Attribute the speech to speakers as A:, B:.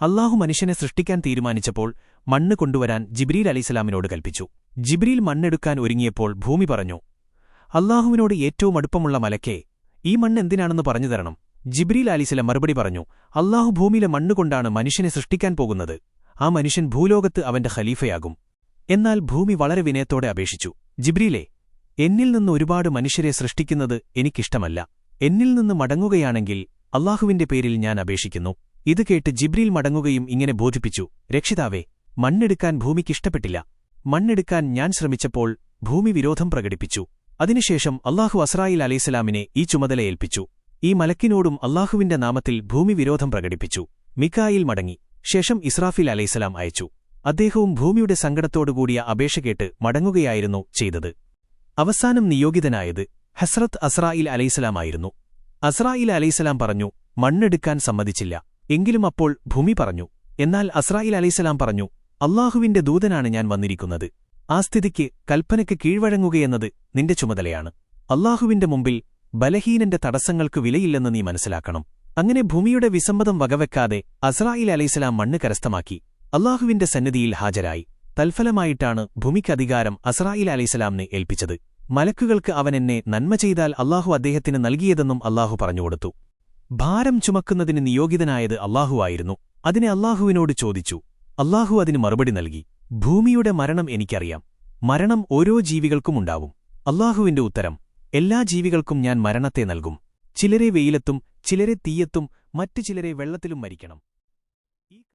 A: അള്ളാഹു മനുഷ്യനെ സൃഷ്ടിക്കാൻ തീരുമാനിച്ചപ്പോൾ മണ്ണ് കൊണ്ടുവരാൻ ജിബ്രീൽ അലിസ്ലാമിനോട് കൽപ്പിച്ചു. ജിബ്രീൽ മണ്ണെടുക്കാൻ ഒരുങ്ങിയപ്പോൾ ഭൂമി പറഞ്ഞു അള്ളാഹുവിനോട് ഏറ്റവും അടുപ്പമുള്ള മലക്കേ ഈ മണ്ണ് എന്തിനാണെന്ന് പറഞ്ഞു തരണം. ജിബ്രീൽ അലിസ്ലം മറുപടി പറഞ്ഞു അള്ളാഹു ഭൂമിയിലെ മണ്ണുകൊണ്ടാണ് മനുഷ്യനെ സൃഷ്ടിക്കാൻ പോകുന്നത്. ആ മനുഷ്യൻ ഭൂലോകത്ത് അവന്റെ ഖലീഫയാകും. എന്നാൽ ഭൂമി വളരെ വിനയത്തോടെ അപേക്ഷിച്ചു ജിബ്രീലേ എന്നിൽ നിന്ന് ഒരുപാട് മനുഷ്യരെ സൃഷ്ടിക്കുന്നത് എനിക്കിഷ്ടമല്ല. എന്നിൽ നിന്ന് മടങ്ങുകയാണെങ്കിൽ അള്ളാഹുവിന്റെ പേരിൽ ഞാൻ അപേക്ഷിക്കുന്നു. ഇത് കേട്ട് ജിബ്രീൽ മടങ്ങുകയും ഇങ്ങനെ ബോധിപ്പിച്ചു രക്ഷിതാവേ മണ്ണെടുക്കാൻ ഭൂമിക്കിഷ്ടപ്പെട്ടില്ല മണ്ണെടുക്കാൻ ഞാൻ ശ്രമിച്ചപ്പോൾ ഭൂമി വിരോധം പ്രകടിപ്പിച്ചു. അതിനുശേഷം അള്ളാഹു അസ്രായിൽ അലൈസലാമിനെ ഈ ചുമതല ഏൽപ്പിച്ചു. ഈ മലക്കിനോടും അള്ളാഹുവിന്റെ നാമത്തിൽ ഭൂമി വിരോധം പ്രകടിപ്പിച്ചു. മിക്കായിൽ മടങ്ങി. ശേഷം ഇസ്രാഫിൽ അലൈസലാം അയച്ചു. അദ്ദേഹവും ഭൂമിയുടെ സങ്കടത്തോടുകൂടിയ അപേക്ഷ കേട്ട് മടങ്ങുകയായിരുന്നു ചെയ്തത്. അവസാനം നിയോഗിതനായത് ഹസ്രത്ത് അസ്രായിൽ അലൈസലാമായിരുന്നു അസ്രായിൽ അലൈസലാം പറഞ്ഞു മണ്ണെടുക്കാൻ സമ്മതിച്ചില്ല. എങ്കിലും അപ്പോൾ ഭൂമി പറഞ്ഞു. എന്നാൽ അസ്രായിൽ അലൈസലാം പറഞ്ഞു അള്ളാഹുവിന്റെ ദൂതനാണ് ഞാൻ വന്നിരിക്കുന്നത്. ആ സ്ഥിതിക്ക് കൽപ്പനയ്ക്ക് കീഴ്വഴങ്ങുകയെന്നത് നിന്റെ ചുമതലയാണ്. അള്ളാഹുവിന്റെ മുമ്പിൽ ബലഹീനന്റെ തടസ്സങ്ങൾക്ക് വിലയില്ലെന്ന് നീ മനസ്സിലാക്കണം. അങ്ങനെ ഭൂമിയുടെ വിസമ്മതം വകവെക്കാതെ അസ്രായിൽ അലൈസലാം മണ്ണ് കരസ്ഥമാക്കി. അള്ളാഹുവിന്റെ സന്നിധിയിൽ ഹാജരായി. തൽഫലമായിട്ടാണ് ഭൂമിക്കധികാരം അസ്രായിൽ അലൈസലാമിനെ ഏൽപ്പിച്ചത്. മലക്കുകൾക്ക് അവനെന്നെ നന്മ ചെയ്താൽ അള്ളാഹു അദ്ദേഹത്തിന് നൽകിയതെന്നും അള്ളാഹു പറഞ്ഞുകൊടുത്തു ഭാരം ചുമക്കുന്നതിന് നിയോഗിതനായത് അള്ളാഹുവായിരുന്നു അതിനെ അള്ളാഹുവിനോട് ചോദിച്ചു. അള്ളാഹു അതിന് മറുപടി നൽകി. ഭൂമിയുടെ മരണം എനിക്കറിയാം. മരണം ഓരോ ജീവികൾക്കുമുണ്ടാവും അള്ളാഹുവിന്റെ ഉത്തരം എല്ലാ ജീവികൾക്കും ഞാൻ മരണത്തെ നൽകും. ചിലരെ വെയിലത്തും ചിലരെ തീയത്തും മറ്റു ചിലരെ വെള്ളത്തിലും മരിക്കണം.